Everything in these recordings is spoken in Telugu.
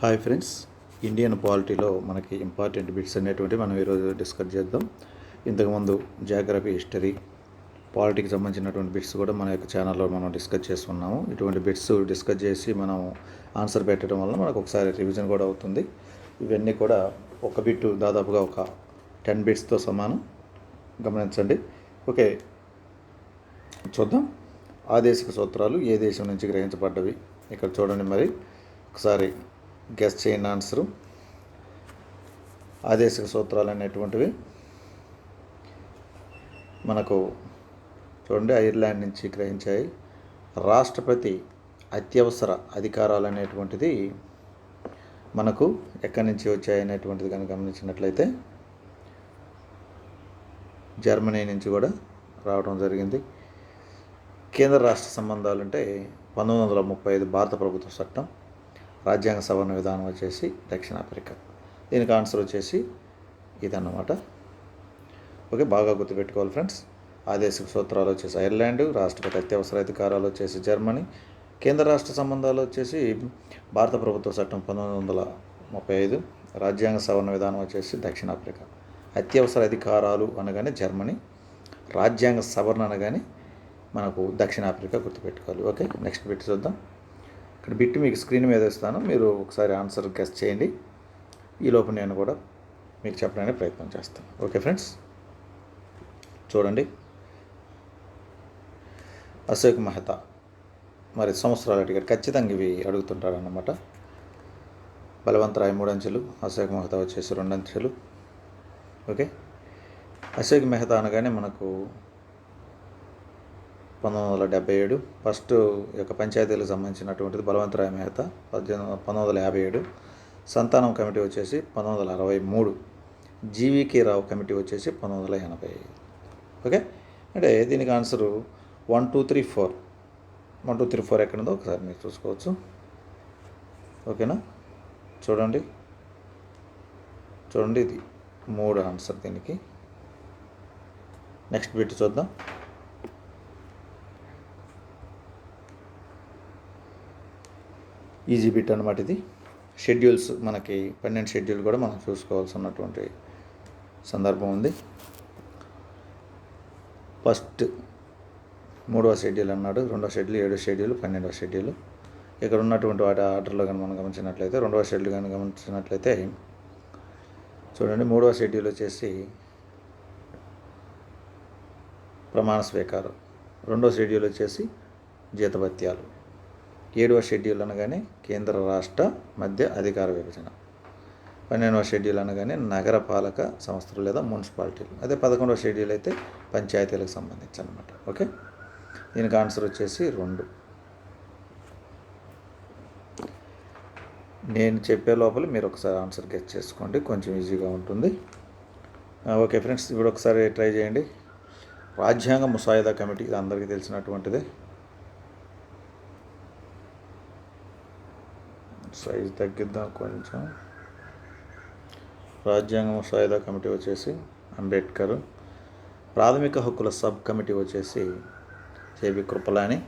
Hi friends. ఇండియన్ పాలిటీలో మనకి ఇంపార్టెంట్ బిట్స్ అనేటువంటి మనం ఈరోజు డిస్కస్ చేద్దాం. ఇంతకుముందు జాగ్రఫీ హిస్టరీ పాలిటీకి సంబంధించినటువంటి బిట్స్ కూడా మన యొక్క ఛానల్లో మనం డిస్కస్ చేస్తున్నాము. ఇటువంటి బిట్స్ డిస్కస్ చేసి మనం ఆన్సర్ పెట్టడం వల్ల మనకు ఒకసారి రివిజన్ కూడా అవుతుంది. ఇవన్నీ కూడా ఒక బిట్ దాదాపుగా ఒక టెన్ బిట్స్తో సమానం. గమనించండి. ఓకే. చూద్దాం. ఆదేశిక సూత్రాలు ఏ దేశం నుంచి గ్రహించబడ్డవి? ఇక్కడ చూడండి మరి. ఒకసారి గెస్ చేయని ఆన్సరు. ఆదేశిక సూత్రాలు అనేటువంటివి. మనకు చూడండి ఐర్లాండ్ నుంచి గ్రహించాయి. రాష్ట్రపతి అత్యవసర అధికారాలు అనేటువంటిది మనకు ఎక్కడి నుంచి వచ్చాయి అనేటువంటిది కనుక గమనించినట్లయితే జర్మనీ నుంచి కూడా రావడం జరిగింది. కేంద్ర రాష్ట్ర సంబంధాలు అంటే పంతొమ్మిది వందల ముప్పై ఐదు భారత ప్రభుత్వ చట్టం. రాజ్యాంగ సవరణ విధానం వచ్చేసి దక్షిణాఫ్రికా. దీనికి ఆన్సర్ వచ్చేసి ఇదన్నమాట. ఓకే బాగా గుర్తుపెట్టుకోవాలి ఫ్రెండ్స్. ఆదేశిక సూత్రాలు వచ్చేసి ఐర్లాండ్ రాష్ట్రపతి అత్యవసర అధికారాలు వచ్చేసి జర్మనీ కేంద్ర రాష్ట్ర సంబంధాలు వచ్చేసి భారత ప్రభుత్వ చట్టం పంతొమ్మిది వందల ముప్పై ఐదు రాజ్యాంగ సవరణ విధానం వచ్చేసి దక్షిణాఫ్రికా. అత్యవసర అధికారాలు అనగానే జర్మనీ రాజ్యాంగ సవరణ అనగానే మనకు దక్షిణాఫ్రికా గుర్తుపెట్టుకోవాలి. ఓకే నెక్స్ట్ పెట్టి చూద్దాం. ఇక్కడ బిట్ మీకు స్క్రీన్ మీద ఇస్తాను. మీరు ఒకసారి ఆన్సర్ గెస్ చేయండి. ఈ లోపు నేను కూడా మీకు చెప్పడానికి ప్రయత్నం చేస్తాను. Okay friends? చూడండి. అశోక్ మెహతా. మరి సంవత్సరాలు అడిగారు ఖచ్చితంగా ఇవి అడుగుతుంటాడు అన్నమాట బలవంతరాయ్ మూడు అంచెలు అశోక్ మెహతా వచ్చేసి రెండు అంచెలు. ఓకే? అశోక్ మెహతా అనగానే మనకు పంతొమ్మిది వందల డెబ్బై ఏడు ఫస్ట్ యొక్క పంచాయతీలకు సంబంధించినటువంటిది బలవంతరాయ మెహతా పద్దెనిమిది పంతొమ్మిది వందల యాభై ఏడు. సంతానం కమిటీ వచ్చేసి పంతొమ్మిది వందల అరవై మూడు. జీవీకే రావు కమిటీ వచ్చేసి పంతొమ్మిది వందల ఎనభై ఓకే? అంటే దీనికి answer one two three four. One two three four ఎక్కడుందో ఒకసారి మీరు చూసుకోవచ్చు. ఓకేనా? చూడండి. చూడండి ఇది మూడు ఆన్సర్ దీనికి. నెక్స్ట్ బిట్ చూద్దాం. ఈజీ బిట్ అనమాట ఇది. షెడ్యూల్స్ మనకి పన్నెండు షెడ్యూల్ కూడా మనం చూసుకోవాల్సి ఉన్నటువంటి సందర్భం ఉంది. ఫస్ట్ మూడవ షెడ్యూల్ అన్నాడు రెండవ షెడ్యూల్ ఏడో షెడ్యూల్ పన్నెండవ షెడ్యూల్. ఇక్కడ ఉన్నటువంటి వాటి ఆర్డర్లో కానీ మనం గమనించినట్లయితే రెండవ షెడ్యూల్ కానీ గమనించినట్లయితే చూడండి మూడవ షెడ్యూల్ వచ్చేసి ప్రమాణ స్వీకారం. రెండవ షెడ్యూల్ వచ్చేసి జీతభత్యాలు. ఏడవ షెడ్యూల్ అనగానే కేంద్ర రాష్ట్ర మధ్య అధికార విభజన. పన్నెండవ షెడ్యూల్ అనగానే నగరపాలక సంస్థలు లేదా మున్సిపాలిటీలు. అదే పదకొండవ షెడ్యూల్ అయితే పంచాయతీలకు సంబంధించి అనమాట ఓకే? దీనికి ఆన్సర్ వచ్చేసి రెండు. నేను చెప్పే లోపల మీరు ఒకసారి ఆన్సర్ గెట్ చేసుకోండి. కొంచెం ఈజీగా ఉంటుంది. ఓకే ఫ్రెండ్స్ ఇప్పుడు ఒకసారి ట్రై చేయండి. రాజ్యాంగ ముసాయిదా కమిటీ ఇది అందరికీ తెలిసినటువంటిదే. సైజ్ తగ్గిద్దాం కొంచెం. రాజ్యాంగ ముసాయిదా కమిటీ వచ్చేసి అంబేద్కర్. ప్రాథమిక హక్కుల సబ్ కమిటీ వచ్చేసి జేబి కృపలాని.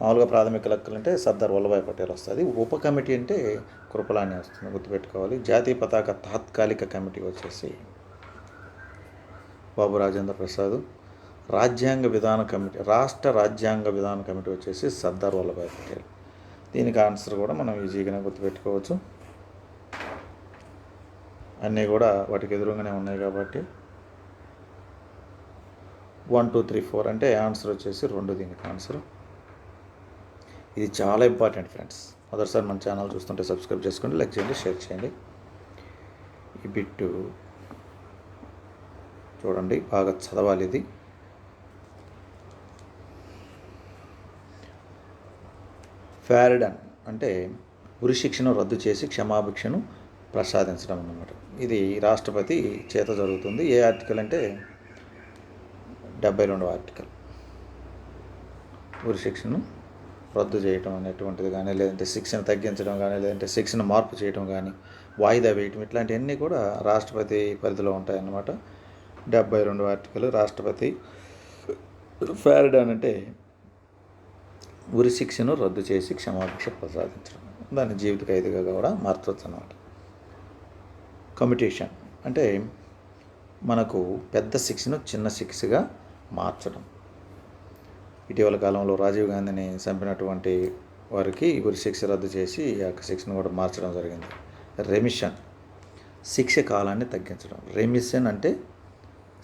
మామూలుగా ప్రాథమిక హక్కులు అంటే సర్దార్ వల్లభాయ్ పటేల్ వస్తుంది. ఉప కమిటీ అంటే కృపలాని వస్తుంది గుర్తుపెట్టుకోవాలి. జాతీయ పతాక తాత్కాలిక కమిటీ వచ్చేసి బాబు రాజేంద్ర ప్రసాద్. రాజ్యాంగ విధాన కమిటీ రాష్ట్ర రాజ్యాంగ విధాన కమిటీ వచ్చేసి సర్దార్ వల్లభాయ్ పటేల్. దీనికి ఆన్సర్ కూడా మనం ఈజీగానే గుర్తుపెట్టుకోవచ్చు. అన్నీ కూడా వాటికి ఎదురుగానే ఉన్నాయి కాబట్టి వన్ టూ త్రీ ఫోర్ అంటే ఆన్సర్ వచ్చేసి రెండు దీనికి ఆన్సర్. ఇది చాలా ఇంపార్టెంట్ ఫ్రెండ్స్. మొదటిసారి మన ఛానల్ చూస్తుంటే సబ్స్క్రైబ్ చేసుకోండి లైక్ చేయండి షేర్ చేయండి. ఈ బిట్టు చూడండి బాగా చదవాలి ఇది. ఫ్యారడన్ అంటే ఉరిశిక్షను రద్దు చేసి క్షమాభిక్షను ప్రసాదించడం అన్నమాట. ఇది రాష్ట్రపతి చేత జరుగుతుంది. ఏ ఆర్టికల్ అంటే డెబ్బై రెండవ ఆర్టికల్. ఉరిశిక్షను రద్దు చేయటం అనేటువంటిది కానీ లేదంటే శిక్షను తగ్గించడం కానీ లేదంటే శిక్షను మార్పు చేయడం కానీ వాయిదా వేయటం ఇట్లాంటివన్నీ కూడా రాష్ట్రపతి పరిధిలో ఉంటాయన్నమాట. డెబ్బై రెండు ఆర్టికల్ రాష్ట్రపతి ఫారిడన్ అంటే ఉరి శిక్షను రద్దు చేసి క్షమాభిక్ష ప్రసాదించడం. దాన్ని జీవిత ఖైదీగా కూడా మార్చవచ్చు అన్నమాట. కమిటేషన్ అంటే మనకు పెద్ద శిక్షను చిన్న శిక్షగా మార్చడం. ఇటీవల కాలంలో రాజీవ్ గాంధీని చంపినటువంటి వారికి ఉరి శిక్ష రద్దు చేసి ఈ యొక్క శిక్షను కూడా మార్చడం జరిగింది. రెమిషన్ శిక్ష కాలాన్ని తగ్గించడం. రెమిషన్ అంటే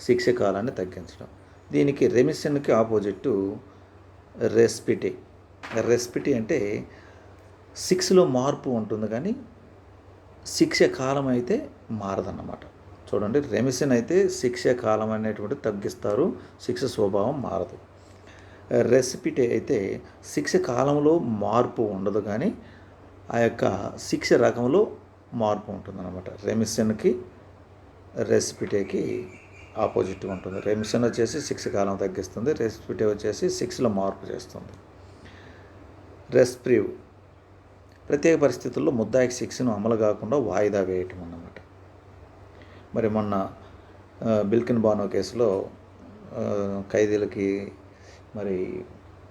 శిక్ష కాలాన్ని తగ్గించడం. దీనికి రెమిషన్కి ఆపోజిట్ రెస్పిటే రెస్పిటీ అంటే సిక్స్లో మార్పు ఉంటుంది కానీ శిక్ష కాలం అయితే మారదన్నమాట. చూడండి రెమిషన్ అయితే శిక్ష కాలం అనేటువంటి తగ్గిస్తారు శిక్ష స్వభావం మారదు. రెసిపిటీ అయితే శిక్ష కాలంలో మార్పు ఉండదు కానీ ఆ యొక్క శిక్ష రకంలో మార్పు ఉంటుందన్నమాట. రెమిషన్కి రెసిపిటీకి ఆపోజిట్ ఉంటుంది. రెమిషన్ వచ్చేసి శిక్ష కాలం తగ్గిస్తుంది రెసిపిటీ వచ్చేసి శిక్షలో మార్పు చేస్తుంది. రెస్ప్రీవ్. ప్రత్యేక పరిస్థితుల్లో ముద్దాయికి శిక్షను అమలు కాకుండా వాయిదా వేయటం అన్నమాట. మరి మొన్న బిల్కిన్ బానో కేసులో ఖైదీలకి మరి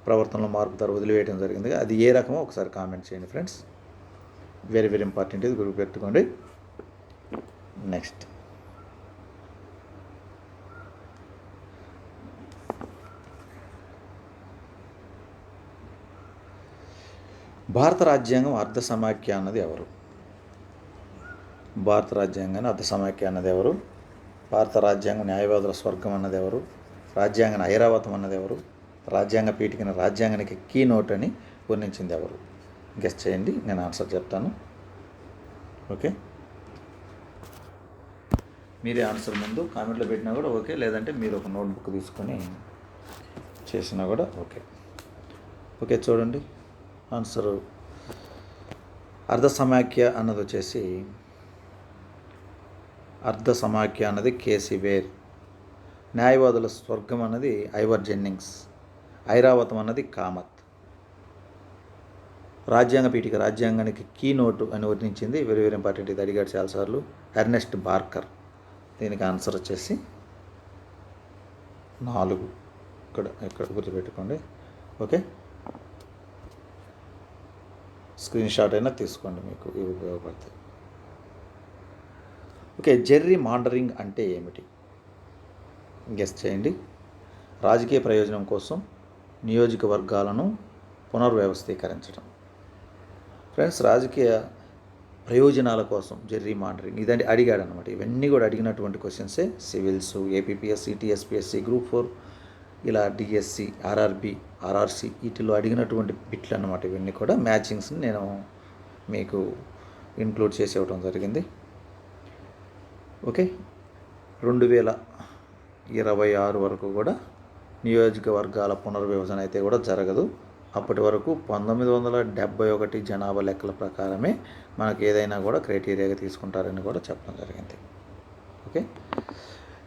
ప్రవర్తనలో మార్పు ధర వదిలివేయడం జరిగింది. అది ఏ రకమో ఒకసారి కామెంట్ చేయండి ఫ్రెండ్స్. వెరీ వెరీ ఇంపార్టెంట్ ఇది గుర్తుపెట్టుకోండి. నెక్స్ట్ భారత రాజ్యాంగం అర్ధ సమాఖ్య అన్నది ఎవరు? భారత రాజ్యాంగాన్ని అర్ధ సమాఖ్య అన్నది ఎవరు? భారత రాజ్యాంగం న్యాయవాదుల స్వర్గం అన్నది ఎవరు? రాజ్యాంగం ఐరావతం అన్నది ఎవరు? రాజ్యాంగ పీఠికన రాజ్యాంగానికి కీ నోట్ అని వర్ణించింది ఎవరు? గెస్ట్ చేయండి నేను ఆన్సర్ చెప్తాను. ఓకే? మీరే ఆన్సర్ ముందు కామెంట్లో పెట్టినా కూడా ఓకే లేదంటే మీరు ఒక నోట్బుక్ తీసుకొని చేసినా కూడా ఓకే. ఓకే చూడండి. ఆన్సర్ అర్ధ సమాఖ్య అన్నది వచ్చేసి అర్ధ సమాఖ్య అన్నది కేసీ వేర్. న్యాయవాదుల స్వర్గం అన్నది ఐవర్ జెన్నింగ్స్. ఐరావతం అన్నది కామత్. రాజ్యాంగ పీఠిక రాజ్యాంగానికి కీ నోటు అని వర్ణించింది వెరీ వెరీ ఇంపార్టెంట్ ఇది అడిగాడు చాలాసార్లు ఎర్నెస్ట్ బార్కర్. దీనికి ఆన్సర్ వచ్చేసి నాలుగు. ఇక్కడ ఇక్కడ గుర్తుపెట్టుకోండి. ఓకే? స్క్రీన్ షాట్ అయినా తీసుకోండి మీకు ఇవి ఉపయోగపడతాయి ఓకే జెర్రీ మాండరింగ్ అంటే ఏమిటి? గెస్ చేయండి. రాజకీయ ప్రయోజనం కోసం నియోజకవర్గాలను పునర్వ్యవస్థీకరించడం. ఫ్రెండ్స్ రాజకీయ ప్రయోజనాల కోసం జెర్రీ మాండరింగ్ ఇదంటే అడిగాడు అనమాట ఇవన్నీ కూడా అడిగినటువంటి క్వశ్చన్సే civils APPSC TSPSC group four ఇలా డిఎస్సి ఆర్ఆర్బి ఆర్ఆర్సి వీటిలో అడిగినటువంటి బిట్లు అన్నమాట ఇవన్నీ కూడా. మ్యాచింగ్స్ని నేను మీకు ఇంక్లూడ్ చేసి ఇవ్వడం జరిగింది. ఓకే? రెండు వేల ఇరవై ఆరు వరకు కూడా నియోజకవర్గాల పునర్విభజన అయితే కూడా జరగదు. అప్పటి వరకు పంతొమ్మిది వందల డెబ్బై ఒకటి జనాభా లెక్కల ప్రకారమే మనకు ఏదైనా కూడా క్రైటీరియాగా తీసుకుంటారని కూడా చెప్పడం జరిగింది. ఓకే?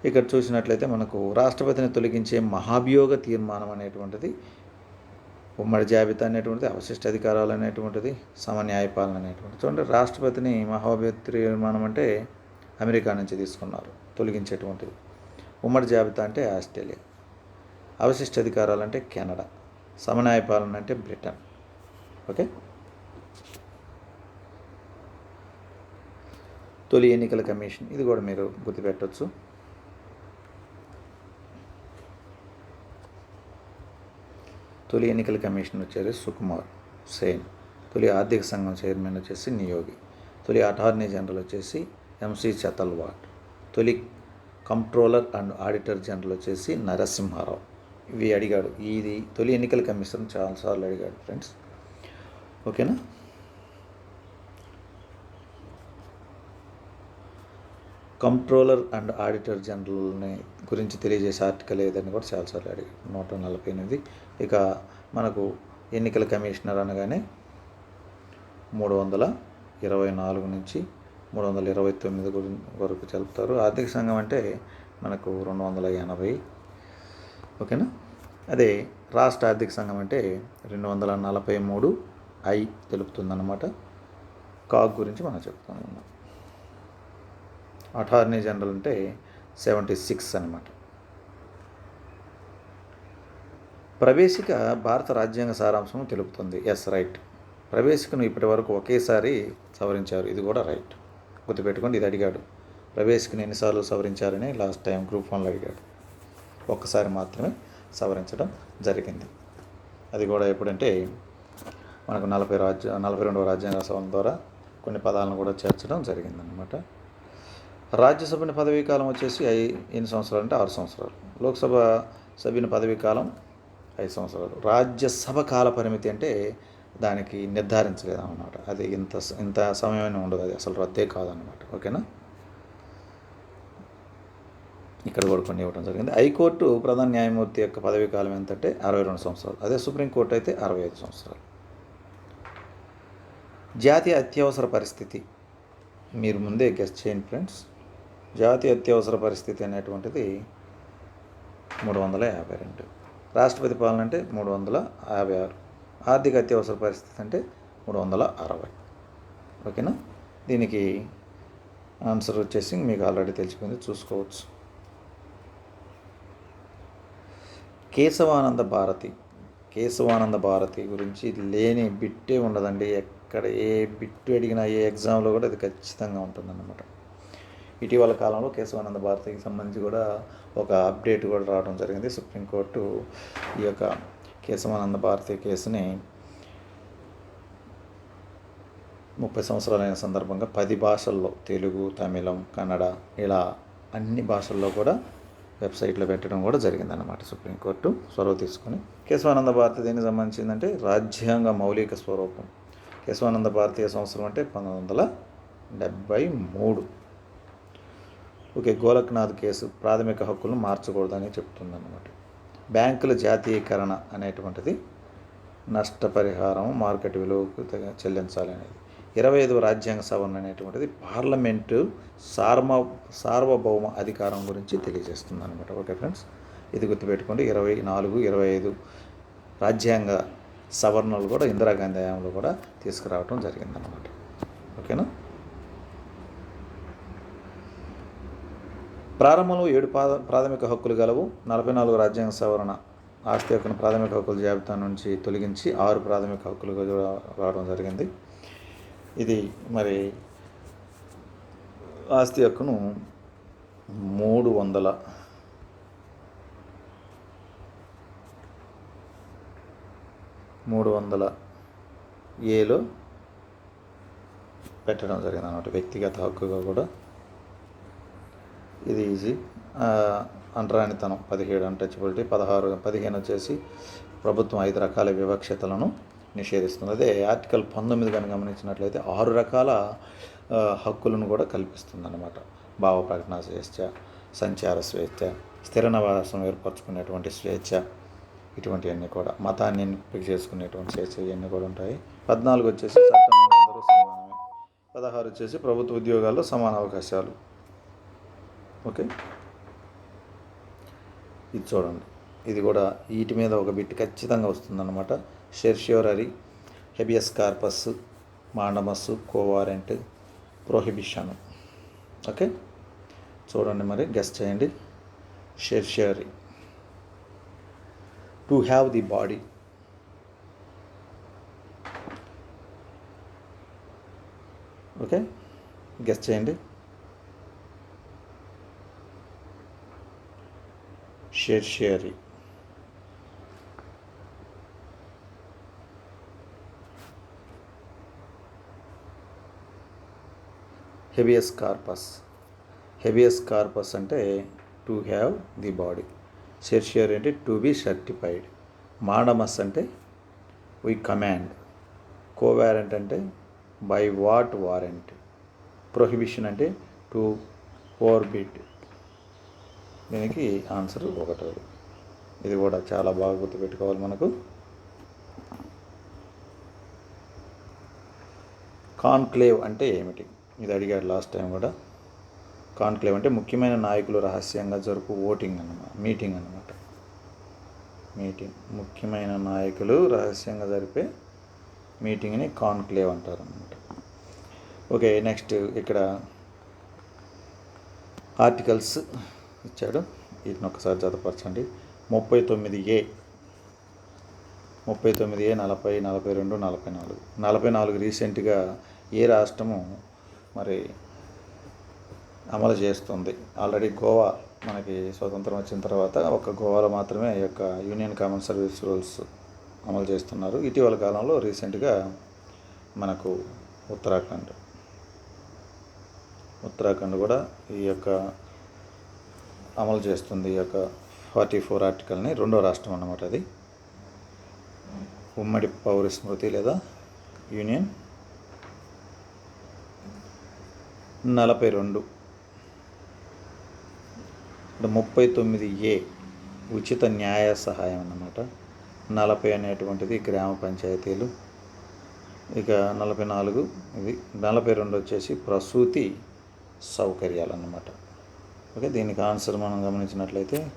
ఇక్కడ చూసినట్లయితే మనకు రాష్ట్రపతిని తొలగించే మహాభియోగ తీర్మానం అనేటువంటిది ఉమ్మడి జాబితా అనేటువంటిది అవశిష్ట అధికారాలు అనేటువంటిది సమన్యాయపాలన అనేటువంటిది. చూడండి రాష్ట్రపతిని మహాభియోగ నిర్మాణం అంటే అమెరికా నుంచి తీసుకున్నారు తొలగించేటువంటిది. ఉమ్మడి జాబితా అంటే ఆస్ట్రేలియా. అవశిష్ట అధికారాలు అంటే కెనడా. సమన్యాయపాలన అంటే బ్రిటన్. ఓకే? తొలి ఎన్నికల కమిషన్. ఇది కూడా మీరు గుర్తుపెట్టవచ్చు తొలి ఎన్నికల కమిషన్ వచ్చేసి సుకుమార్ సేన్. తొలి ఆర్థిక సంఘం చైర్మన్ వచ్చేసి నియోగి. తొలి అటార్నీ జనరల్ వచ్చేసి ఎంసీ చతల్వాట్ తొలి కంట్రోలర్ అండ్ ఆడిటర్ జనరల్ వచ్చేసి నరసింహారావు. ఇవి అడిగాడు. ఇది తొలి ఎన్నికల కమిషన్ చాలాసార్లు అడిగాడు ఫ్రెండ్స్. ఓకేనా? కంట్రోలర్ అండ్ ఆడిటర్ జనరల్ని గురించి తెలియజేసే ఆర్టికల్ ఏదని కూడా చాలాసార్లు అడిగాడు. నూట నలభై ఎనిమిది ఇక మనకు ఎన్నికల కమిషనర్ అనగానే మూడు వందల ఇరవై నాలుగు నుంచి మూడు వందల ఇరవై తొమ్మిది వరకు చెప్తారు ఆర్థిక సంఘం అంటే మనకు రెండు వందల ఎనభై. ఓకేనా? అదే రాష్ట్ర ఆర్థిక సంఘం అంటే రెండు వందల నలభై మూడు ఐ తెలుపుతుందన్నమాట. కాగ్ గురించి మనం చెప్తాం. అటార్నీ జనరల్ అంటే సెవెంటీ సిక్స్ అనమాట ప్రవేశిక భారత రాజ్యాంగ సారాంశం తెలుపుతుంది. ఎస్ రైట్ ప్రవేశికను ఇప్పటి వరకు ఒకేసారి సవరించారు. ఇది కూడా రైట్ గుర్తుపెట్టుకోండి ఇది అడిగాడు. ప్రవేశికను ఎన్నిసార్లు సవరించారని లాస్ట్ టైం గ్రూప్ వన్లో అడిగాడు. ఒక్కసారి మాత్రమే సవరించడం జరిగింది. అది కూడా ఎప్పుడంటే మనకు నలభై రాజ్య నలభై రెండవ రాజ్యాంగ సవరణ ద్వారా కొన్ని పదాలను కూడా చేర్చడం జరిగిందనమాట రాజ్యసభని పదవీ కాలం వచ్చేసి ఐ ఎన్ని సంవత్సరాలు అంటే ఆరు సంవత్సరాలు. లోక్సభ సభ్యుని పదవీ కాలం ఐదు సంవత్సరాలు. రాజ్యసభ కాల పరిమితి అంటే దానికి నిర్ధారించలేదు అన్నమాట అది ఇంత ఇంత సమయమే ఉండదు అది. అసలు రద్దే కాదనమాట ఓకేనా? ఇక్కడ కూడా కొన్ని ఇవ్వడం జరిగింది. హైకోర్టు ప్రధాన న్యాయమూర్తి యొక్క పదవీ కాలం ఎంతంటే అరవై రెండు సంవత్సరాలు. అదే సుప్రీంకోర్టు అయితే అరవై ఐదు సంవత్సరాలు. జాతీయ అత్యవసర పరిస్థితి. మీరు ముందే గెస్ట్ చేయండి ఫ్రెండ్స్. జాతీయ అత్యవసర పరిస్థితి అనేటువంటిది మూడు వందల యాభై రెండు. రాష్ట్రపతి పాలన అంటే మూడు వందల యాభై ఆరు. ఆర్థిక అత్యవసర పరిస్థితి అంటే మూడు వందల అరవై. ఓకేనా? దీనికి ఆన్సర్ వచ్చేసి మీకు ఆల్రెడీ తెలిసిపోయింది. చూసుకోవచ్చు. కేశవానంద భారతి. కేశవానంద భారతి గురించి లేని బిట్టే ఉండదండి. ఎక్కడ ఏ బిట్టు అడిగినా ఏ ఎగ్జామ్లో కూడా అది ఖచ్చితంగా ఉంటుందన్నమాట. ఇటీవల కాలంలో కేశవానంద భారతికి సంబంధించి కూడా ఒక అప్డేట్ కూడా రావడం జరిగింది. సుప్రీంకోర్టు ఈ యొక్క కేశవానంద భారతి కేసుని ముప్పై సంవత్సరాలైన సందర్భంగా పది భాషల్లో తెలుగు తమిళం కన్నడ ఇలా అన్ని భాషల్లో కూడా వెబ్సైట్లో పెట్టడం కూడా జరిగిందన్నమాట సుప్రీంకోర్టు. చొరవ తీసుకొని కేశవానంద భారతి దేనికి సంబంధించిందంటే రాజ్యాంగ మౌలిక స్వరూపం. కేశవానంద భారతీయ సంవత్సరం అంటే పంతొమ్మిది వందల డెబ్భై మూడు. ఓకే గోలక్నాథ్ కేసు ప్రాథమిక హక్కులను మార్చకూడదని చెప్తుందన్నమాట. బ్యాంకుల జాతీయకరణ అనేటువంటిది నష్టపరిహారం మార్కెట్ విలువకు చెల్లించాలి అనేది. ఇరవై ఐదవ రాజ్యాంగ సవరణ అనేటువంటిది పార్లమెంటు సార్మ సార్వభౌమ అధికారం గురించి తెలియజేస్తుంది అనమాట ఓకే ఫ్రెండ్స్ ఇది గుర్తుపెట్టుకోండి. ఇరవై నాలుగు ఇరవై ఐదు రాజ్యాంగ సవరణలు కూడా ఇందిరాగాంధీ హయాంలో కూడా తీసుకురావడం జరిగిందన్నమాట. ఓకేనా? ప్రారంభంలో ఏడు పాద ప్రాథమిక హక్కులు గలవు నలభై నాలుగు రాజ్యాంగ సవరణ ఆస్తి హక్కును ప్రాథమిక హక్కుల జాబితా నుంచి తొలగించి ఆరు ప్రాథమిక హక్కులు రావడం జరిగింది. ఇది మరి ఆస్తి హక్కును మూడు వందల మూడు వందల ఏలో పెట్టడం జరిగింది అన్నమాట వ్యక్తిగత హక్కుగా కూడా ఇది ఈజీ అంటరానితనం పదిహేడు అన్టచబిలిటీ పదహారు పదిహేను వచ్చేసి ప్రభుత్వం ఐదు రకాల వివక్షతలను నిషేధిస్తుంది. అదే ఆర్టికల్ పంతొమ్మిది కనుక గమనించినట్లయితే ఆరు రకాల హక్కులను కూడా కల్పిస్తుంది అన్నమాట భావ ప్రకటన స్వేచ్ఛ సంచార స్వేచ్ఛ స్థిర నివాసం ఏర్పరచుకునేటువంటి స్వేచ్ఛ ఇటువంటివన్నీ కూడా మతాన్ని ఎంపిక చేసుకునేటువంటి స్వేచ్ఛ ఇవన్నీ కూడా ఉంటాయి. పద్నాలుగు వచ్చేసి చట్టం అందరూ సమానమే. పదహారు వచ్చేసి ప్రభుత్వ ఉద్యోగాల్లో సమాన అవకాశాలు. ఓకే? ఇది చూడండి. ఇది కూడా వీటి మీద ఒక బిట్ ఖచ్చితంగా వస్తుందన్నమాట. Certiorari habeas corpus mandamus quo warranto prohibition okay? చూడండి మరి గెస్ట్ చేయండి. Certiorari to have the body okay? Guess చేయండి. Certiorari habeas corpus habeas corpus అంటే to have the body certiorari అంటే టు బి సర్టిఫైడ్ మాడమస్ అంటే వి కమాండ్ కోవారెంట్ అంటే బై వాట్ వారెంట్ ప్రొహిబిషన్ అంటే టు ఫోర్బిడ్ దీనికి ఆన్సర్ ఒకటోది ఇది కూడా చాలా బాగా గుర్తుపెట్టుకోవాలి మనకు. కాన్క్లేవ్ అంటే ఏమిటి? ఇది అడిగాడు లాస్ట్ టైం కూడా. కాన్క్లేవ్ అంటే ముఖ్యమైన నాయకులు రహస్యంగా జరుపు ఓటింగ్ అన్నమాట మీటింగ్ అన్నమాట. మీటింగ్ ముఖ్యమైన నాయకులు రహస్యంగా జరిపే మీటింగ్ని కాన్క్లేవ్ అంటారు అన్నమాట. ఓకే నెక్స్ట్ ఇక్కడ ఆర్టికల్స్ ఇచ్చాడు. వీటిని ఒకసారి జతపరచండి. ముప్పై తొమ్మిది ఏ. ముప్పై తొమ్మిది ఏ నలభై నలభై రెండు నలభై నాలుగు. నలభై నాలుగు రీసెంట్గా ఏ రాష్ట్రము మరి అమలు చేస్తుంది? ఆల్రెడీ గోవా మనకి స్వతంత్రం వచ్చిన తర్వాత ఒక గోవాలో మాత్రమే ఈ యొక్క యూనియన్ కామన్ సర్వీస్ రూల్స్ అమలు చేస్తున్నారు. ఇటీవల కాలంలో రీసెంట్గా మనకు ఉత్తరాఖండ్. ఉత్తరాఖండ్ కూడా ఈ యొక్క అమలు చేస్తుంది ఈ యొక్క ఫార్టీ ఫోర్ ఆర్టికల్ని. రెండో రాష్ట్రం అన్నమాట అది. ఉమ్మడి పౌర స్మృతి లేదా యూనియన్. నలభై రెండు. ముప్పై తొమ్మిది ఏ ఉచిత న్యాయ సహాయం అన్నమాట. నలభై అనేటువంటిది గ్రామ పంచాయతీలు. ఇక నలభై నాలుగు ఇది నలభై రెండు వచ్చేసి ప్రసూతి సౌకర్యాలు అన్నమాట. ఓకే దీనికి ఆన్సర్ మనం గమనించినట్లయితే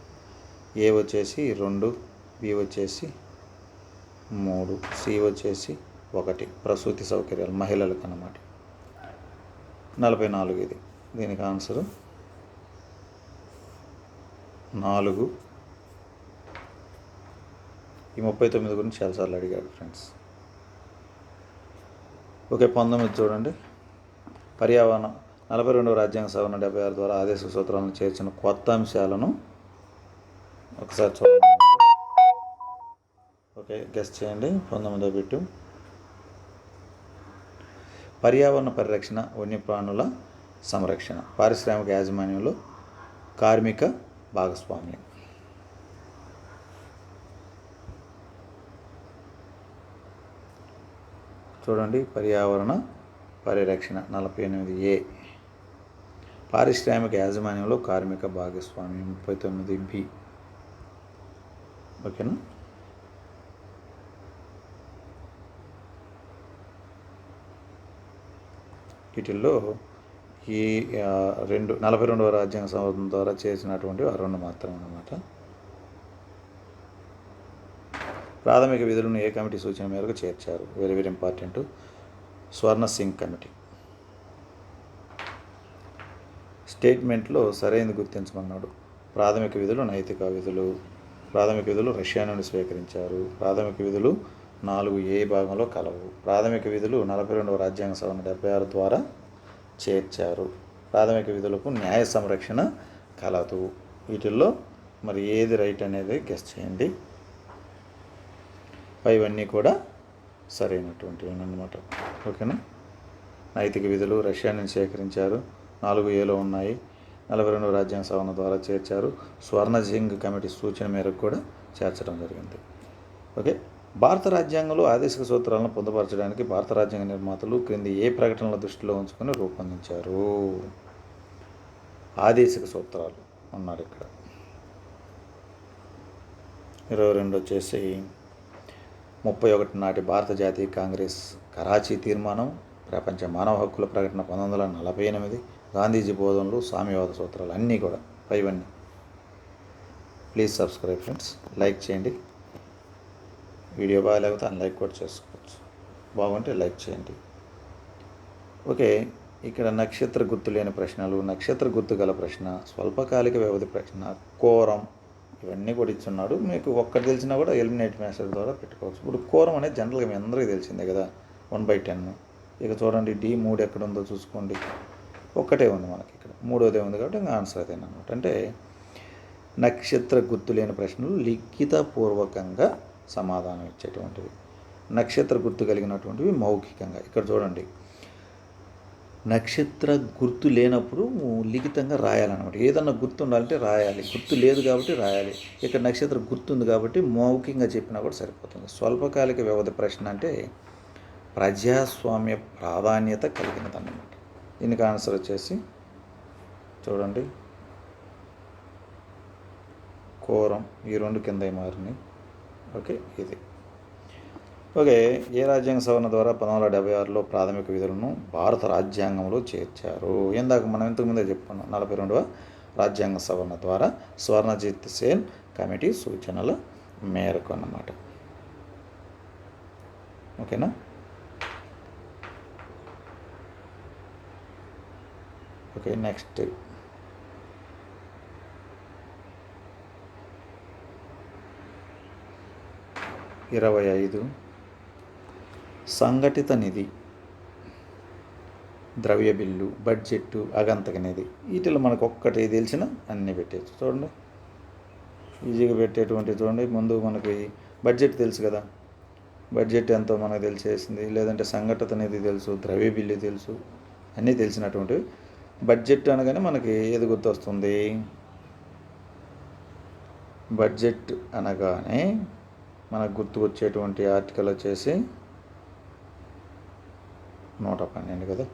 ఏ వచ్చేసి రెండు బి వచ్చేసి మూడు సి వచ్చేసి ఒకటి ప్రసూతి సౌకర్యాలు మహిళలకు అన్నమాట. నలభై నాలుగు ఇది. దీనికి ఆన్సరు నాలుగు. ఈ ముప్పై తొమ్మిది గురించి చాలాసార్లు అడిగాడు ఫ్రెండ్స్. ఓకే పంతొమ్మిది చూడండి. పర్యావరణ నలభై రెండవ రాజ్యాంగ సవరణ డెబ్బై ఆరు ద్వారా ఆదేశ సూత్రాలను చేర్చిన కొత్త అంశాలను ఒకసారి చూడండి. ఓకే గెస్ట్ చేయండి. పంతొమ్మిదో పెట్టు పర్యావరణ పరిరక్షణ వన్యప్రాణుల సంరక్షణ. పారిశ్రామిక యాజమాన్యంలో కార్మిక భాగస్వామ్యం. చూడండి పర్యావరణ పరిరక్షణ నలభై ఎనిమిది ఏ. పారిశ్రామిక యాజమాన్యంలో కార్మిక భాగస్వామ్యం ముప్పై తొమ్మిది బి. ఓకేనా? వీటిల్లో ఈ రెండు నలభై రెండవ రాజ్యాంగ సంవత్సరం ద్వారా చేసినటువంటి ఆ రెండు మాత్రమే అన్నమాట. ప్రాథమిక విధులను ఏ కమిటీ సూచన మేరకు చేర్చారు? Very very important Swaran Singh committee. స్టేట్మెంట్లో సరైనది గుర్తించమన్నాడు. ప్రాథమిక విధులు నైతిక విధులు. ప్రాథమిక విధులు రష్యా నుండి స్వీకరించారు. ప్రాథమిక విధులు నాలుగు ఏ భాగంలో కలవు. ప్రాథమిక విధులు నలభై రెండవ రాజ్యాంగ సవరణ డెబ్బై ఆరు ద్వారా చేర్చారు. ప్రాథమిక విధులకు న్యాయ సంరక్షణ కలదు. వీటిల్లో మరి ఏది రైట్ అనేది గెస్ట్ చేయండి. ఇవన్నీ కూడా సరైనటువంటివి అన్నమాట. ఓకేనా? నైతిక విధులు రష్యా నుంచి సేకరించారు నాలుగు ఏలో ఉన్నాయి. నలభై రెండు రాజ్యాంగ సవరణ ద్వారా చేర్చారు. స్వర్ణజింగ్ కమిటీ సూచన మేరకు కూడా చేర్చడం జరిగింది. ఓకే. భారత రాజ్యాంగంలో ఆదేశిక సూత్రాలను పొందుపరచడానికి భారత రాజ్యాంగ నిర్మాతలు క్రింది ఏ ప్రకటనల దృష్టిలో ఉంచుకొని రూపొందించారు? ఆదేశిక సూత్రాలు ఉన్నారు ఇక్కడ. ఇరవై రెండు వచ్చేసి ముప్పై ఒకటి నాటి భారత జాతీయ కాంగ్రెస్ కరాచీ తీర్మానం ప్రపంచ మానవ హక్కుల ప్రకటన పంతొమ్మిది వందల నలభై ఎనిమిది గాంధీజీ బోధనలు సామ్యవాద సూత్రాలు అన్నీ కూడా పైవన్నీ ప్లీజ్ సబ్స్క్రైబ్ ఫ్రెండ్స్ లైక్ చేయండి. వీడియో బాగాలేకపోతే అన్లైక్ కూడా చేసుకోవచ్చు. బాగుంటే లైక్ చేయండి. ఓకే ఇక్కడ నక్షత్ర గుర్తు లేని ప్రశ్నలు నక్షత్ర గుర్తు గల ప్రశ్న స్వల్పకాలిక వ్యవధి ప్రశ్న కోరం ఇవన్నీ కూడా ఇచ్చున్నాడు. మీకు ఒక్కటి తెలిసినా కూడా ఎలిమినేట్ మెథడ్ ద్వారా పెట్టుకోవచ్చు. ఇప్పుడు కోరం అనేది జనరల్గా మీ అందరికీ తెలిసిందే కదా? వన్ బై టెన్ ఇక చూడండి డి మూడు ఎక్కడ ఉందో చూసుకోండి. ఒక్కటే ఉంది మనకి ఇక్కడ. మూడోదే ఉంది కాబట్టి ఇంకా ఆన్సర్ అదే అనమాట అంటే నక్షత్ర గుర్తు లేని ప్రశ్నలు లిఖితపూర్వకంగా సమాధానం ఇచ్చేటువంటివి. నక్షత్ర గుర్తు కలిగినటువంటివి మౌఖికంగా. ఇక్కడ చూడండి. నక్షత్ర గుర్తు లేనప్పుడు లిఖితంగా రాయాలన్నమాట. ఏదన్నా గుర్తు ఉండాలంటే రాయాలి. గుర్తు లేదు కాబట్టి రాయాలి. ఇక్కడ నక్షత్ర గుర్తుంది కాబట్టి మౌఖికంగా చెప్పినా కూడా సరిపోతుంది. స్వల్పకాలిక వ్యవధి ప్రశ్న అంటే ప్రజాస్వామ్య ప్రాధాన్యత కలిగినదన్నమాట. దీనికి ఆన్సర్ వచ్చేసి చూడండి. కోరం ఈ రెండు కింద మారినాయి ఓకే ఇది. ఓకే ఏ రాజ్యాంగ సవరణ ద్వారా పంతొమ్మిది వందల డెబ్బై ఆరులో ప్రాథమిక విధులను భారత రాజ్యాంగంలో చేర్చారు? ఇందాక మనం ఇంతకుముందే చెప్పుకున్నాం నలభై రెండవ రాజ్యాంగ సవరణ ద్వారా స్వర్ణజిత్ సేన్ కమిటీ సూచనల మేరకు అన్నమాట. ఓకేనా? ఓకే నెక్స్ట్ ఇరవై ఐదు. సంఘటిత నిధి. ద్రవ్య బిల్లు బడ్జెట్ అగంతక నిధి. వీటిలో మనకు ఒక్కటి తెలిసిన అన్నీ పెట్టేయచ్చు. చూడండి. ఈజీగా పెట్టేటువంటి చూడండి. ముందు మనకి బడ్జెట్ తెలుసు కదా. బడ్జెట్ ఎంతో మనకు తెలిసేసింది. లేదంటే సంఘటిత నిధి తెలుసు ద్రవ్య బిల్లు తెలుసు అన్నీ తెలిసినటువంటివి. బడ్జెట్ అనగానే మనకి ఏది గుర్తొస్తుంది? బడ్జెట్ అనగానే మనకు గుర్తుకొచ్చేటువంటి ఆర్టికల్ వచ్చేసి నూట పన్నెండు కదా?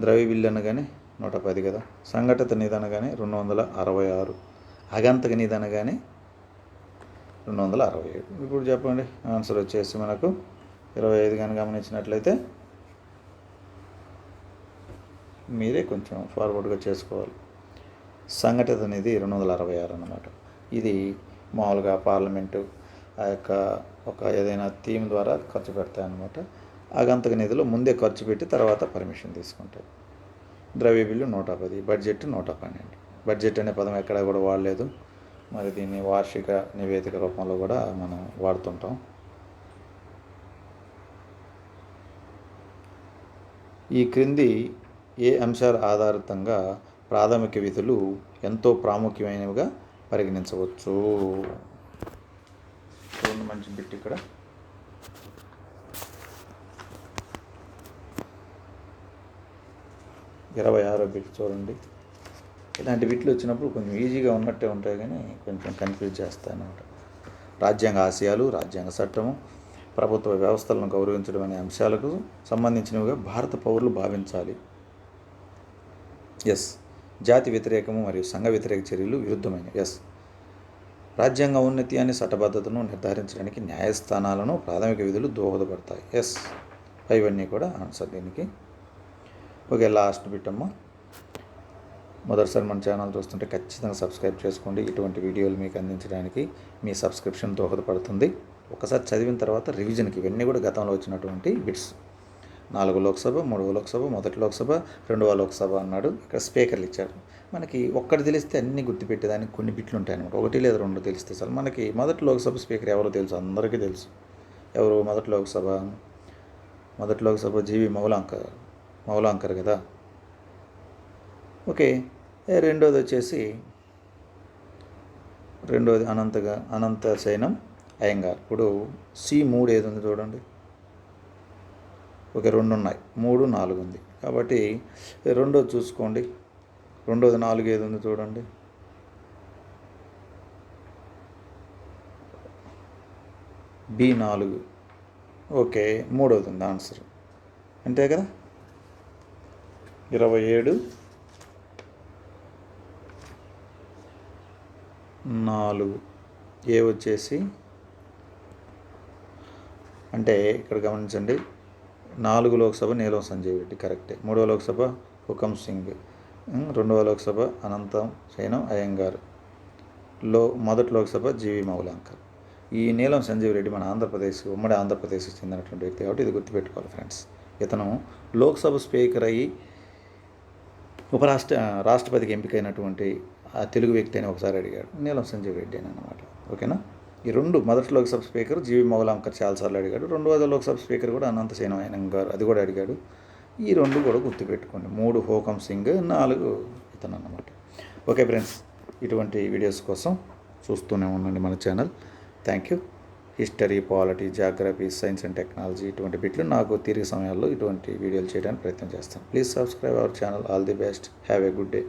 ద్రవ్య బిల్లు అనగానే నూట పది కదా? సంఘటిత నిధి అనగానే రెండు వందల అరవై ఆరు. అగంతక నిధి అనగానే రెండు వందల అరవై ఏడు. ఇప్పుడు చెప్పండి ఆన్సర్ వచ్చేసి మనకు ఇరవై ఐదు కానీ గమనించినట్లయితే మీరే కొంచెం ఫార్వర్డ్గా చేసుకోవాలి. సంఘటిత అనేది రెండు వందల అరవై ఆరు అన్నమాట. ఇది మామూలుగా పార్లమెంటు ఆ యొక్క ఒక ఏదైనా థీమ్ ద్వారా ఖర్చు పెడతాయి అన్నమాట ఆగంతక నిధులు ముందే ఖర్చు పెట్టి తర్వాత పర్మిషన్ తీసుకుంటాయి. ద్రవ్య బిల్లు నూట పది బడ్జెట్ నూట పన్నెండు. బడ్జెట్ అనే పదం ఎక్కడా కూడా వాడలేదు. మరి దీన్ని వార్షిక నివేదిక రూపంలో కూడా మనం వాడుతుంటాం. ఈ క్రింది ఏ అంశాల ఆధారితంగా ప్రాథమిక విధులు ఎంతో ప్రాముఖ్యమైనవిగా పరిగణించవచ్చు? చూడండి మంచి బిట్ ఇక్కడ? ఇరవై ఆరో బిట్ చూడండి. ఇలాంటి బిట్లు వచ్చినప్పుడు కొంచెం ఈజీగా ఉన్నట్టే ఉంటాయి కానీ కొంచెం కన్ఫ్యూజ్ చేస్తాయి రాజ్యాంగ ఆశయాలు రాజ్యాంగ చట్టము ప్రభుత్వ వ్యవస్థలను గౌరవించడం అనే అంశాలకు సంబంధించినవిగా భారత పౌరులు భావించాలి. ఎస్ జాతి వ్యతిరేకము మరియు సంఘ వ్యతిరేక చర్యలు విరుద్ధమైన ఎస్ రాజ్యాంగ ఔన్నత్యాన్ని చట్టబద్ధతను నిర్ధారించడానికి న్యాయస్థానాలను ప్రాథమిక విధులు దోహదపడతాయి. ఎస్ ఇవన్నీ కూడా ఆన్సర్ దీనికి. ఓకే లాస్ట్ బిట్టమ్మా మొదటిసారి మన ఛానల్ చూస్తుంటే ఖచ్చితంగా సబ్స్క్రైబ్ చేసుకోండి. ఇటువంటి వీడియోలు మీకు అందించడానికి మీ సబ్స్క్రిప్షన్ దోహదపడుతుంది. ఒకసారి చదివిన తర్వాత రివిజన్కి ఇవన్నీ కూడా గతంలో వచ్చినటువంటి బిట్స్ నాలుగు లోక్సభ మూడవ లోక్సభ మొదటి లోక్సభ రెండవ లోక్సభ అన్నాడు. ఇక్కడ స్పీకర్లు ఇచ్చారు. మనకి ఒక్కటి తెలిస్తే అన్ని గుర్తుపెట్టేదానికి కొన్ని బిట్లు ఉంటాయి అనమాట ఒకటి లేదా రెండు తెలిస్తే చాలు. మనకి మొదటి లోక్సభ స్పీకర్ ఎవరో తెలుసు. అందరికీ తెలుసు. ఎవరు? మొదటి లోక్సభ. మొదటి లోక్సభ జీవి మౌలాంకర్. మౌలాంకర్ కదా? ఓకే. రెండోది వచ్చేసి రెండోది అనంతగా అనంత సైనం అయ్యంగార్. ఇప్పుడు సి మూడు ఏది ఉంది చూడండి. ఒక రెండు ఉన్నాయి. మూడు నాలుగు ఉంది. కాబట్టి రెండోది చూసుకోండి. రెండోది నాలుగు ఏది ఉంది చూడండి. బి నాలుగు. ఓకే మూడోది ఉంది ఆన్సర్. అంతే కదా? ఇరవై ఏడు నాలుగు. ఏ వచ్చేసి? అంటే ఇక్కడ గమనించండి. నాలుగు లోక్సభ నీలం సంజయ్ రెడ్డి కరెక్టే. మూడవ లోక్సభ హుకం సింగ్. రెండవ లోక్సభ అనంతం సైనం అయ్యంగార్. లో మొదటి లోక్సభ జీవి మౌలాంకర్. ఈ నీలం సంజీవ్ రెడ్డి మన ఆంధ్రప్రదేశ్ ఉమ్మడి ఆంధ్రప్రదేశ్కి చెందినటువంటి వ్యక్తి కాబట్టి ఇది గుర్తుపెట్టుకోవాలి ఫ్రెండ్స్. ఇతను లోక్సభ స్పీకర్ అయ్యి ఉపరాష్ట్ర రాష్ట్రపతికి ఎంపికైనటువంటి ఆ తెలుగు వ్యక్తి అని ఒకసారి అడిగాడు. నీలం సంజీవ్ రెడ్డి అని అనమాట ఓకేనా? ఈ రెండు మొదటి లోక్సభ స్పీకర్ జీవి మొగలాంకర్ చాలాసార్లు అడిగాడు. రెండవది లోక్సభ స్పీకర్ కూడా అనంత సేనం గారు అది కూడా అడిగాడు. ఈ రెండు కూడా గుర్తుపెట్టుకోండి. మూడు హోకం సింగ్ నాలుగు ఇతను అన్నమాట. ఓకే ఫ్రెండ్స్ ఇటువంటి వీడియోస్ కోసం చూస్తూనే ఉండండి మన channel. Thank you. History polity geography science and technology ఇటువంటి బిట్లు నాకు తీరిక సమయాల్లో ఇటువంటి వీడియోలు చేయడానికి ప్రయత్నం చేస్తాను. Please subscribe our channel. All the best. Have a good day.